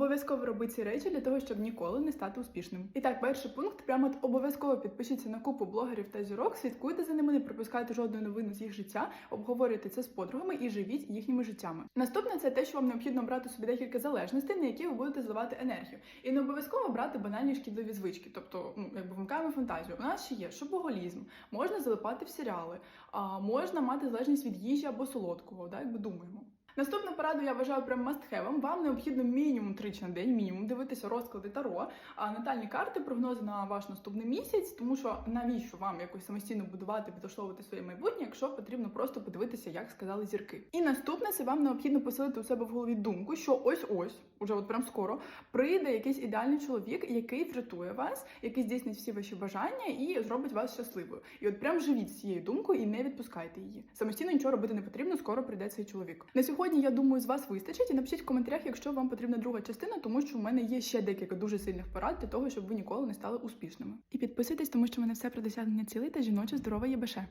Обов'язково роби ці речі для того, щоб ніколи не стати успішним. І так, перший пункт прямо от обов'язково підпишіться на купу блогерів та зірок, слідкуйте за ними, не пропускайте жодної новини з їх життя, обговорюйте це з подругами і живіть їхніми життями. Наступне це те, що вам необхідно брати собі декілька залежностей, на які ви будете зливати енергію. І не обов'язково брати банальні шкідливі звички, тобто ну якби вмикаємо фантазію. У нас ще є шопоголізм, можна залипати в серіали, а можна мати залежність від їжі або солодкого, да, якби думаємо. Наступну пораду я вважаю прям мастхевом. Вам необхідно мінімум тричі на день, мінімум дивитися розклади таро, а натальні карти, прогнози на ваш наступний місяць, тому що навіщо вам якось самостійно будувати, підлаштовувати своє майбутнє, якщо потрібно просто подивитися, як сказали зірки. І наступне це вам необхідно поселити у себе в голові думку, що ось ось, уже от прям скоро, прийде якийсь ідеальний чоловік, який врятує вас, який здійснить всі ваші бажання і зробить вас щасливою. І от прям живіть з цією думкою і не відпускайте її. Самостійно нічого робити не потрібно, скоро прийде цей чоловік. На сьогодні я думаю, з вас вистачить. І напишіть в коментарях, якщо вам потрібна друга частина, тому що в мене є ще декілька дуже сильних порад для того, щоб ви ніколи не стали успішними. І підписуйтесь, тому що мене все про досягнення цілей та жіноче здорове єбеше.